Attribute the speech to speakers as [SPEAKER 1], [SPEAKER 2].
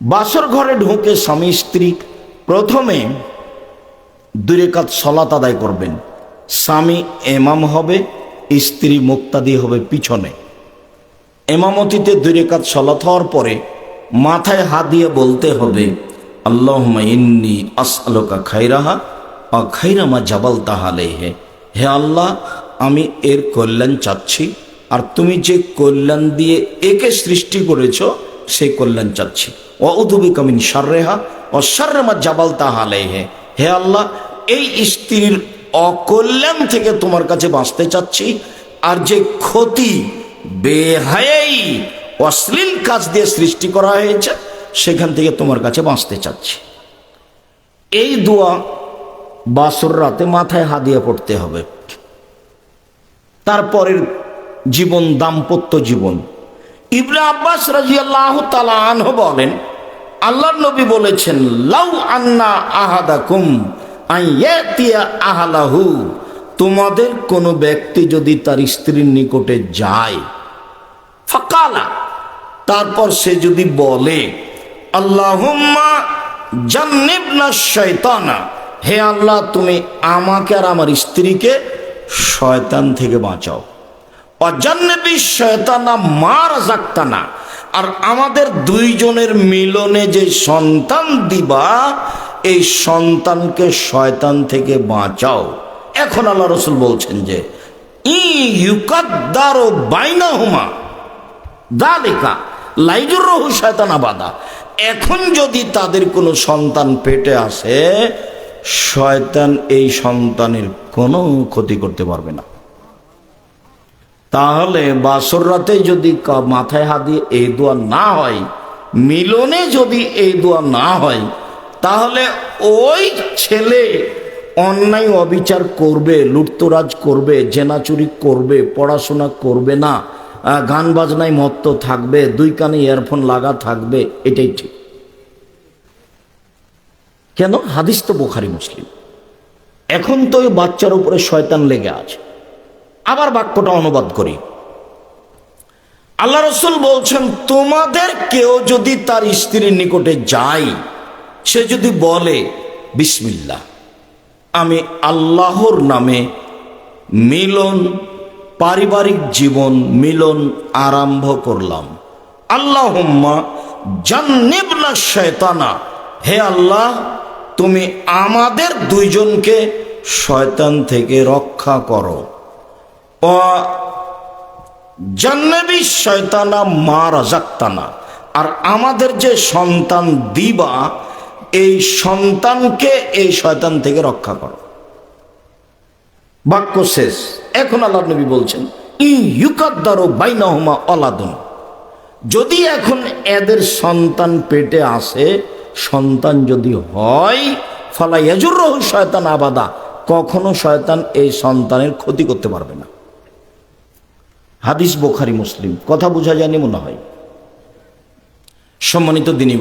[SPEAKER 1] বাসর ঘরে ঢুকে স্বামী স্ত্রী প্রথমে দুই কাজ সলাত আদায় করবেন। স্বামী এমাম হবে, স্ত্রী মুক্তাদি হবে পিছনে। এমামতিতে দুই রেখাত সলাত হওয়ার পরে মাথায় হাত দিয়ে বলতে হবে আল্লাহ ইন্নি আসআলুকা খাইরাহা অ খাইরামা জাবাল তাহালে হে হে আল্লাহ, আমি এর কল্যাণ চাচ্ছি। আর তুমি যে কল্যাণ দিয়ে একে সৃষ্টি করেছ সেই কল্যাণ চাচ্ছি। ও উধুবি কামিন ও জাবাল তাহালে হে হে আল্লাহ, এই স্ত্রীর অকল্যাণ থেকে তোমার কাছে বাঁচতে চাচ্ছি, আর যে ক্ষতি বেহায়াই, অশ্লীল কাজ দিয়ে সৃষ্টি করা হয়েছে, সেখান থেকে তোমার কাছে বাঁচতে চাচ্ছি। এই দোয়া বাসর রাতে মাথায় হাদিয়া পড়তে হবে। তারপরের জীবন, দাম্পত্য জীবন ইবনে আব্বাস রাজিয়াল্লাহ তালা আনহ বলেন আল্লাহ নবী বলেছেন, লাউ আন্না আহাদাকুম আহালাহু। তোমাদের কোনো ব্যক্তি যদি তার স্ত্রীর নিকটে যায়, ফাকালা, তারপর সে যদি বলে, আল্লাহুম্মা জান্নিবনা শয়তানা। হে আল্লাহ, তুমি আমাকে আর আমার স্ত্রীকে শয়তান থেকে বাঁচাও। অজান্নবী শয়তানা মার আর আমাদের দুইজনের মিলনে যে সন্তান দিবা, এই সন্তানকে শয়তান থেকে বাঁচাও। এখন আল্লাহ রসুল বলছেন যে, ই বাইনা হুমা লাইজুর শয়তান এখন যদি তাদের কোনো সন্তান পেটে আসে, শয়তান এই সন্তানের কোনো ক্ষতি করতে পারবে না। তাহলে বাসর রাতে যদি মাথায় হাত দিয়ে এই দোয়া না হয়, মিলনে যদি এই দোয়া না হয়, তাহলে ওই ছেলে অন্যায়, অবিচার করবে, লুটতরাজ করবে জেনাচুরি করবে, পড়াশোনা করবে না গান বাজনায় মত্ত থাকবে, দুই কানে ইয়ারফোন লাগা থাকবে, এটাই ঠিক। কেন? হাদিস তো বোখারি, মুসলিম। এখন তো ওই বাচ্চার উপরে শয়তান লেগে আছে। আবার বাক্যটা অনুবাদ করি। আল্লাহ রসুল বলছেন, তোমাদের কেউ যদি তার স্ত্রীর নিকটে যায়, সে যদি বলে বিসমিল্লা আমি আল্লাহর নামে মিলন, পারিবারিক জীবন মিলন আরম্ভ করলাম। আল্লাহুম্মা জান্নিবনা শয়তানা, হে আল্লাহ, তুমি আমাদের দুইজনকে শয়তান থেকে রক্ষা করো। ও জান্নাবি শয়তানা মা রাজাক্তানা। আর আমাদের যে সন্তান দিবা, এই সন্তানকে এই শয়তান থেকে রক্ষা করো। বাক্য শেষ। এখন আল্লাহ নবী বলছেন, ই ইউকাদ্দারো বাইনাহুমা অলাদুন। যদি এখন এদের সন্তান পেটে আসে, সন্তান যদি হয়, ফালা ইয়াজুর শয়তান আবাদা, কখনো শয়তান এই সন্তানের ক্ষতি করতে পারবে না। হাদিস বোখারি মুসলিম। কথা বোঝা যায়নি মনে হয়। সম্মানিত দিনী